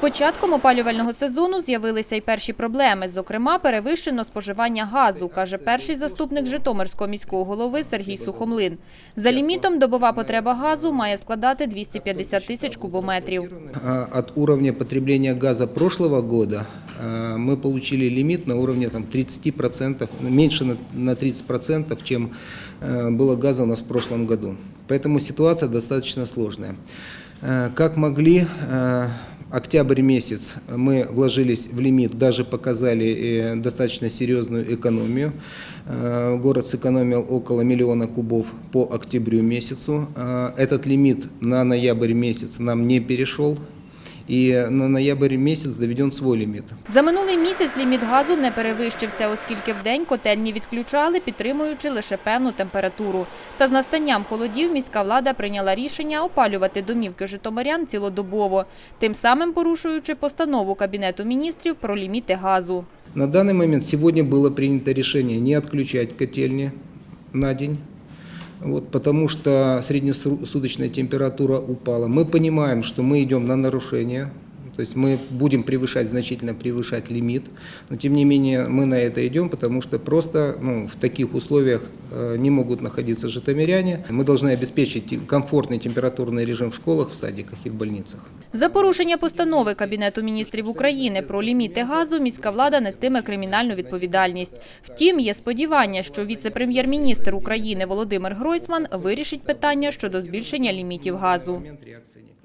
початком опалювального сезону з'явилися й перші проблеми. Зокрема, перевищено споживання газу, каже перший заступник Житомирського міського голови Сергій Сухомлин. За лімітом добова потреба газу має складати 250 тисяч кубометрів. А, От уровня потребления газа прошлого года а, мы получили лимит на уровне там, 30%, меньше на- на 30%, чем э, было газа у нас в прошлом году. Поэтому ситуация достаточно сложная. Э, Как могли, э, октябрь месяц мы вложились в лимит, даже показали э, достаточно серьезную экономию. Э, Город сэкономил около миллиона кубов по октябрю месяцу. Э, Этот лимит на ноябрь месяц нам не перешел. И на ноябрь месяц доведен свой лимит. За минулий місяць ліміт газу не перевищився, оскільки вдень котельні відключали, підтримуючи лише певну температуру. Та з настанням холодів міська влада прийняла рішення опалювати домівки житомирян цілодобово, тим самим порушуючи постанову Кабінету міністрів про ліміти газу. На данный момент сегодня было принято решение не отключать котельни на день, вот, потому что среднесуточная температура упала. Мы понимаем, что мы идем на нарушение, то есть мы будем превышать, значительно превышать лимит, но тем не менее мы на это идем, потому что просто ну, в таких условиях э, не могут находиться житомиряне. Мы должны обеспечить те- комфортный температурный режим в школах, в садиках и в больницах. За порушення постанови Кабінету міністрів України про ліміти газу міська влада нестиме кримінальну відповідальність. Втім, є сподівання, що віце-прем'єр-міністр України Володимир Гройсман вирішить питання щодо збільшення лімітів газу. Момент реакции никакой.